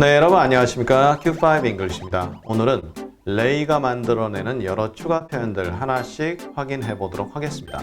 네, 여러분 안녕하십니까? Q5 English입니다. 오늘은 레이가 만들어내는 여러 추가 표현들 하나씩 확인해 보도록 하겠습니다.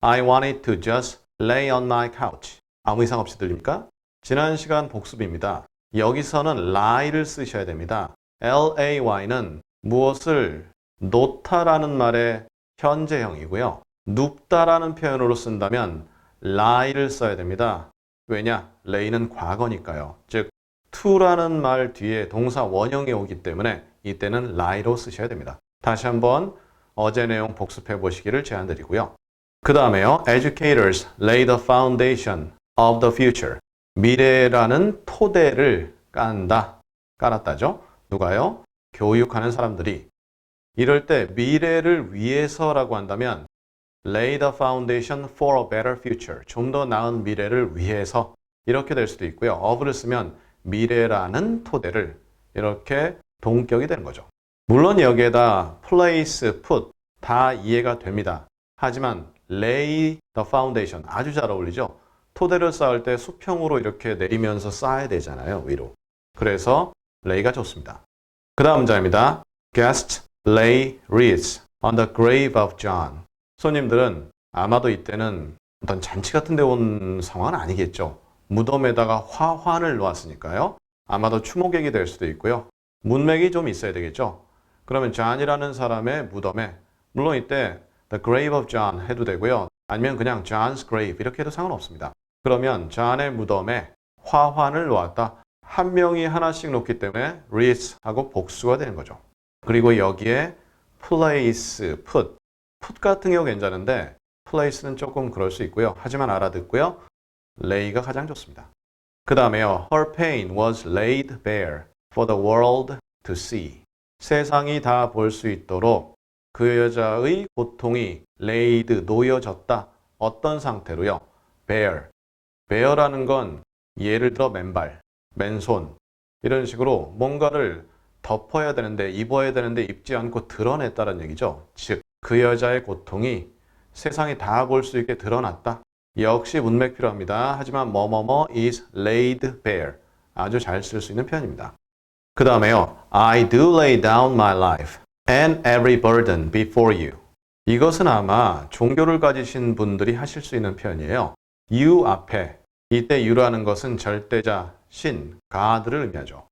I wanted to just lay on my couch. 아무 이상 없이 들립니까? 지난 시간 복습입니다. 여기서는 lie를 쓰셔야 됩니다. L-A-Y는 무엇을 놓다라는 말의 현재형이고요. 눕다라는 표현으로 쓴다면 lie를 써야 됩니다. 왜냐? lay는 과거니까요. 즉, to라는 말 뒤에 동사 원형이 오기 때문에 이때는 lie로 쓰셔야 됩니다. 다시 한번 어제 내용 복습해 보시기를 제안드리고요. 그 다음에요. Educators lay the foundation of the future. 미래라는 토대를 깐다. 깔았다죠? 누가요? 교육하는 사람들이. 이럴 때 미래를 위해서라고 한다면 lay the foundation for a better future. 좀 더 나은 미래를 위해서 이렇게 될 수도 있고요. of를 쓰면 미래라는 토대를 이렇게 동격이 되는 거죠. 물론 여기에다 place, put 다 이해가 됩니다. 하지만 lay the foundation 아주 잘 어울리죠. 토대를 쌓을 때 수평으로 이렇게 내리면서 쌓아야 되잖아요. 위로. 그래서 lay가 좋습니다. 그 다음 문장입니다. Guests lay wreaths on the grave of John. 손님들은 아마도 이때는 어떤 잔치 같은 데 온 상황은 아니겠죠. 무덤에다가 화환을 놓았으니까요. 아마도 추모객이 될 수도 있고요. 문맥이 좀 있어야 되겠죠. 그러면 존이라는 사람의 무덤에 물론 이때 The Grave of John 해도 되고요. 아니면 그냥 John's Grave 이렇게 해도 상관없습니다. 그러면 존의 무덤에 화환을 놓았다. 한 명이 하나씩 놓기 때문에 wreath하고 복수가 되는 거죠. 그리고 여기에 place, put. put 같은 경우 괜찮은데 place는 조금 그럴 수 있고요. 하지만 알아듣고요. Lay가 가장 좋습니다. 그 다음에요. Her pain was laid bare for the world to see. 세상이 다 볼 수 있도록 그 여자의 고통이 laid, 놓여졌다. 어떤 상태로요? bare. bare라는 건 예를 들어 맨발, 맨손 이런 식으로 뭔가를 덮어야 되는데 입어야 되는데 입지 않고 드러냈다는 얘기죠. 즉 그 여자의 고통이 세상이 다 볼 수 있게 드러났다. 역시 문맥 필요합니다. 하지만 뭐뭐뭐 is laid bare. 아주 잘 쓸 수 있는 표현입니다. 그 다음에요. I do lay down my life and every burden before you. 이것은 아마 종교를 가지신 분들이 하실 수 있는 표현이에요. you 앞에 이때 you라는 것은 절대자, 신, God를 의미하죠.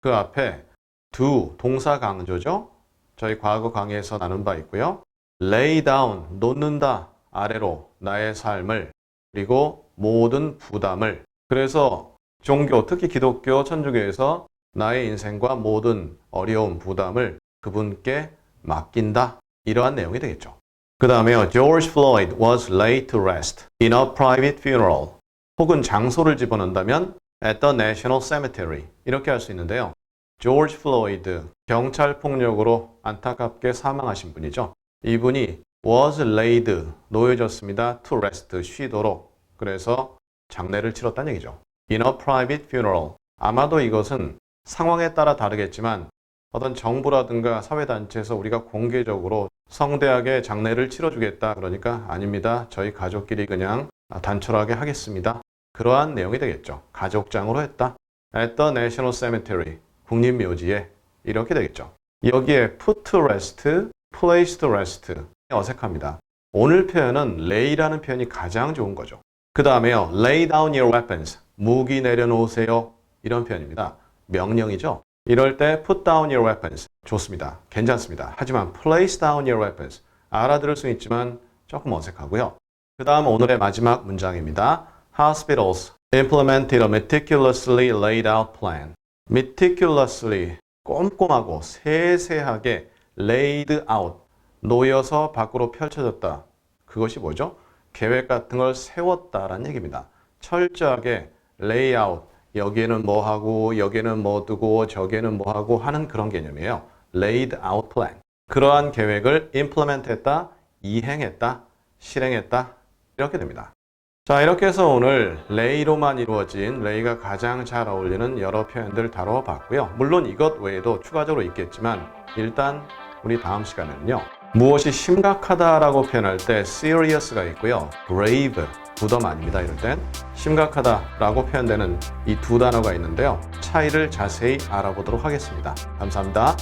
그 앞에 do 동사 강조죠. 저희 과거 강의에서 나눈 바 있고요. lay down 놓는다 아래로 나의 삶을 그리고 모든 부담을 그래서 종교 특히 기독교 천주교에서 나의 인생과 모든 어려움 부담을 그분께 맡긴다 이러한 내용이 되겠죠. 그 다음에요. George Floyd was laid to rest in a private funeral. 혹은 장소를 집어넣는다면 at the National Cemetery 이렇게 할 수 있는데요. George Floyd 경찰 폭력으로 안타깝게 사망하신 분이죠. 이분이 was laid 놓여졌습니다. to rest 쉬도록 그래서 장례를 치렀다는 얘기죠. In a private funeral 아마도 이것은 상황에 따라 다르겠지만 어떤 정부라든가 사회단체에서 우리가 공개적으로 성대하게 장례를 치러주겠다 그러니까 아닙니다. 저희 가족끼리 그냥 단촐하게 하겠습니다. 그러한 내용이 되겠죠. 가족장으로 했다. At the National Cemetery 국립묘지에 이렇게 되겠죠. 여기에 put to rest, place to rest 어색합니다. 오늘 표현은 lay라는 표현이 가장 좋은 거죠. 그 다음에요. lay down your weapons. 무기 내려놓으세요. 이런 표현입니다. 명령이죠. 이럴 때 put down your weapons. 좋습니다. 괜찮습니다. 하지만 place down your weapons. 알아들을 수 있지만 조금 어색하고요. 그 다음 오늘의 마지막 문장입니다. Hospitals implemented a meticulously laid out plan. meticulously 꼼꼼하고 세세하게 laid out 놓여서 밖으로 펼쳐졌다. 그것이 뭐죠? 계획 같은 걸 세웠다라는 얘기입니다. 철저하게 layout 여기에는 뭐 하고 여기에는 뭐 두고 저기에는 뭐 하고 하는 그런 개념이에요. laid out plan. 그러한 계획을 implement 했다, 이행했다, 실행했다 이렇게 됩니다. 자 이렇게 해서 오늘 lay로만 이루어진 lay가 가장 잘 어울리는 여러 표현들 다뤄봤고요. 물론 이것 외에도 추가적으로 있겠지만 일단 우리 다음 시간에는요. 무엇이 심각하다라고 표현할 때 serious가 있고요. grave, 부덤 아닙니다. 이럴 땐 심각하다라고 표현되는 이 두 단어가 있는데요. 차이를 자세히 알아보도록 하겠습니다. 감사합니다.